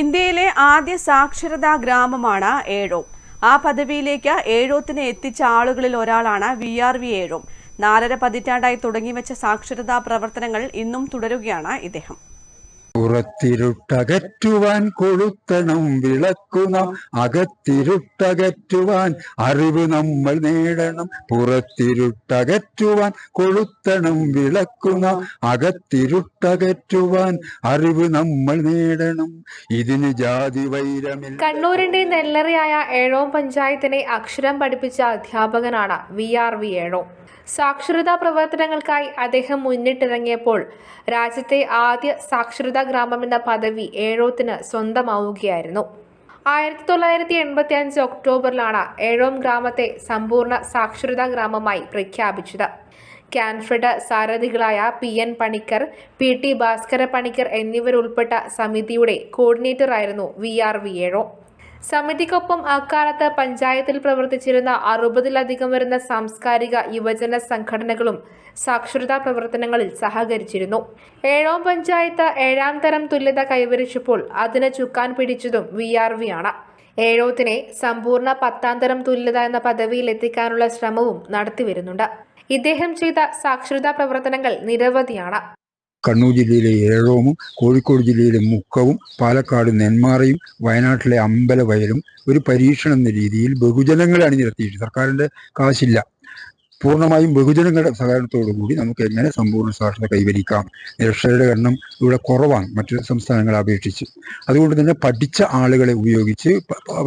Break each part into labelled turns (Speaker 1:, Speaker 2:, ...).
Speaker 1: ഇന്ത്യയിലെ ആദ്യ സാക്ഷരതാ ഗ്രാമമാണ് ഏഴോം. ആ പദവിയിലേക്ക് ഏഴോത്തിനെ എത്തിച്ച ആളുകളിൽ ഒരാളാണ് വി ആർ വി ഏഴോം. നാലര പതിറ്റാണ്ടായി തുടങ്ങിവെച്ച സാക്ഷരതാ പ്രവർത്തനങ്ങൾ ഇന്നും തുടരുകയാണ് ഇദ്ദേഹം.
Speaker 2: പുറത്തിരുട്ടകറ്റുവാൻ കൊളുത്തണം വിളക്കുന്ന അകത്തിരുട്ടകറ്റുവാൻ അറിവ് നമ്മൾ നേടണം. പുറത്തിരുട്ടകറ്റുവാൻ കൊളുത്തണം വിളക്കുന്ന അകത്തിരുട്ടകറ്റുവാൻ അറിവ് നമ്മൾ നേടണം. ഇതിന് ജാതി വൈരമില്ല.
Speaker 3: കണ്ണൂരിന്റെ നെല്ലറയായ ഏഴോം പഞ്ചായത്തിനെ അക്ഷരം പഠിപ്പിച്ച അധ്യാപകനാണ് വി ആർ വി ഏഴോം. സാക്ഷരതാ പ്രവർത്തനങ്ങൾക്കായി അദ്ദേഹം മുന്നിട്ടിറങ്ങിയപ്പോൾ രാജ്യത്തെ ആദ്യ സാക്ഷരതാ ഗ്രാമമെന്ന പദവി ഏഴോത്തിന് സ്വന്തമാവുകയായിരുന്നു. ആയിരത്തി തൊള്ളായിരത്തി എൺപത്തി അഞ്ച് ഒക്ടോബറിലാണ് ഏഴോം ഗ്രാമത്തെ സമ്പൂർണ സാക്ഷരതാ ഗ്രാമമായി പ്രഖ്യാപിച്ചത്. ക്യാൻഫ്രഡ് സാരഥികളായ P N Panicker P T Bhaskara Panicker എന്നിവരുൾപ്പെട്ട സമിതിയുടെ കോർഡിനേറ്ററായിരുന്നു വി ആർ വി ഏഴോ. സമിതിക്കൊപ്പം അക്കാലത്ത് പഞ്ചായത്തിൽ പ്രവർത്തിച്ചിരുന്ന അറുപതിലധികം വരുന്ന സാംസ്കാരിക യുവജന സംഘടനകളും സാക്ഷരതാ പ്രവർത്തനങ്ങളിൽ സഹകരിച്ചിരുന്നു. ഏഴാം പഞ്ചായത്ത് ഏഴാം തരം തുല്യത കൈവരിച്ചപ്പോൾ അതിന് ചുക്കാൻ പിടിച്ചതും വി ആർ വി ആണ്. ഏഴോത്തിനെ സമ്പൂർണ പത്താം തരം തുല്യത എന്ന പദവിയിൽ എത്തിക്കാനുള്ള ശ്രമവും നടത്തിവരുന്നുണ്ട് ഇദ്ദേഹം ചെയ്ത സാക്ഷരതാ പ്രവർത്തനങ്ങൾ നിരവധിയാണ്.
Speaker 2: കണ്ണൂർ ജില്ലയിലെ ഏഴോമും കോഴിക്കോട് ജില്ലയിലെ മുക്കവും പാലക്കാട് നെന്മാറയും വയനാട്ടിലെ അമ്പലവയലും ഒരു പരീക്ഷണം എന്ന രീതിയിൽ ബഹുജനങ്ങളെ അണിനിരത്തിയിട്ട് സർക്കാരിന്റെ കാശില്ല. പൂർണമായും ബഹുജനങ്ങളുടെ സഹകരണത്തോടു കൂടി നമുക്ക് എങ്ങനെ സമ്പൂർണ സാക്ഷരത കൈവരിക്കാം? നിരക്ഷരരുടെ എണ്ണം ഇവിടെ കുറവാണ്. മറ്റു സംസ്ഥാനങ്ങളെ അപേക്ഷിച്ച്. അതുകൊണ്ട് തന്നെ പഠിച്ച ആളുകളെ ഉപയോഗിച്ച്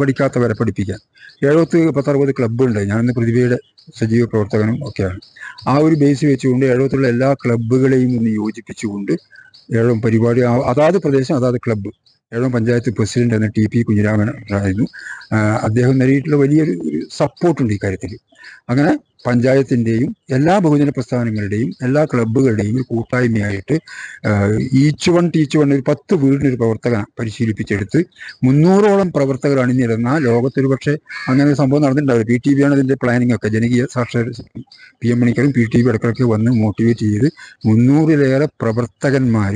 Speaker 2: പഠിക്കാത്തവരെ പഠിപ്പിക്കാൻ എഴുപത്തി പത്തറുപത് ക്ലബ്ബുണ്ട് ഞാനിന്ന് പ്രതിഭയുടെ സജീവ പ്രവർത്തകനും ഒക്കെയാണ്. ആ ഒരു ബേസ് വെച്ചുകൊണ്ട് എഴുപത്തുള്ള എല്ലാ ക്ലബ്ബുകളെയും ഒന്ന് യോജിപ്പിച്ചുകൊണ്ട് ഏഴോം പരിപാടി അതാത് പ്രദേശം അതാത് ക്ലബ്ബ് ഏഴോം പഞ്ചായത്ത് പ്രസിഡന്റ് എന്ന ടി പി കുഞ്ഞിരാമൻ ആയിരുന്നു. അദ്ദേഹം നൽകിയിട്ടുള്ള വലിയൊരു സപ്പോർട്ടുണ്ട് ഇക്കാര്യത്തിൽ അങ്ങനെ പഞ്ചായത്തിന്റെയും എല്ലാ ബഹുജന പ്രസ്ഥാനങ്ങളുടെയും എല്ലാ ക്ലബ്ബുകളുടെയും ഒരു കൂട്ടായ്മയായിട്ട് ഈച്ച് വൺ ടീച്ച് വൺ ഒരു പത്ത് വീടിനൊരു പ്രവർത്തക പരിശീലിപ്പിച്ചെടുത്ത് മുന്നൂറോളം പ്രവർത്തകർ അണിനിരുന്ന ലോകത്തൊരു പക്ഷേ അങ്ങനെ സംഭവം നടന്നിട്ടുണ്ടാവില്ല. പി ടി വി ആണ് ഇതിന്റെ പ്ലാനിംഗ് ഒക്കെ. ജനകീയ സാക്ഷര പി എം മണിക്കറും പി ടി വി ഇടക്കിടയ്ക്ക് വന്ന് മോട്ടിവേറ്റ് ചെയ്ത് മുന്നൂറിലേറെ പ്രവർത്തകന്മാർ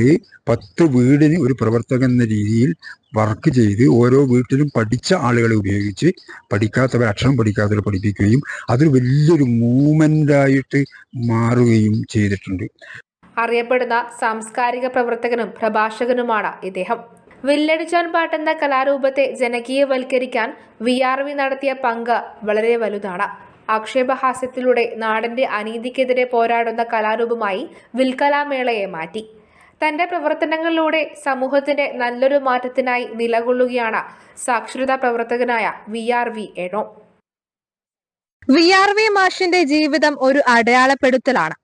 Speaker 2: പത്ത് വീടിന് ഒരു പ്രവർത്തകൻ എന്ന രീതിയിൽ വർക്ക് ചെയ്ത് ഓരോ വീട്ടിലും പഠിച്ച ആളുകളെ ഉപയോഗിച്ച് പഠിക്കാത്തവർ അക്ഷരം പഠിക്കാത്തവരെ പഠിപ്പിക്കുകയും അതൊരു വലിയൊരു മൂവ്മെന്റായിട്ട് മാറുകയും ചെയ്തിട്ടുണ്ട്.
Speaker 3: അറിയപ്പെടുന്ന സാംസ്കാരിക പ്രവർത്തകനും പ്രഭാഷകനുമാണ് ഇദ്ദേഹം. വില്ലടിച്ചാൻ പാട്ടെന്ന കലാരൂപത്തെ ജനകീയവൽക്കരിക്കാൻ വി ആർ വി നടത്തിയ പങ്ക് വളരെ വലുതാണ്. ആക്ഷേപഹാസ്യത്തിലൂടെ നാടിന്റെ അനീതിക്കെതിരെ പോരാടുന്ന കലാരൂപമായി വിൽക്കലാമേളയെ മാറ്റി. തന്റെ പ്രവർത്തനങ്ങളിലൂടെ സമൂഹത്തിന്റെ നല്ലൊരു മാറ്റത്തിനായി നിലകൊള്ളുകയാണ് സാക്ഷരതാ പ്രവർത്തകനായ വി ആർ വി എണോ
Speaker 4: വി ആർ വി മാഷിന്റെ ജീവിതം ഒരു അടയാളപ്പെടുത്തലാണ്.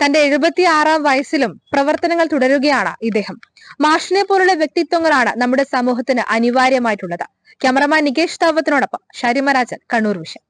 Speaker 4: തന്റെ എഴുപത്തിയാറാം വയസ്സിലും പ്രവർത്തനങ്ങൾ തുടരുകയാണ് ഇദ്ദേഹം. മാഷിനെ പോലുള്ള വ്യക്തിത്വങ്ങളാണ് നമ്മുടെ സമൂഹത്തിന് അനിവാര്യമായിട്ടുള്ളത്. ക്യാമറമാൻ നികേഷ് താവത്തിനോടൊപ്പം ശരിമരാജൻ കണ്ണൂർ വിഷൻ.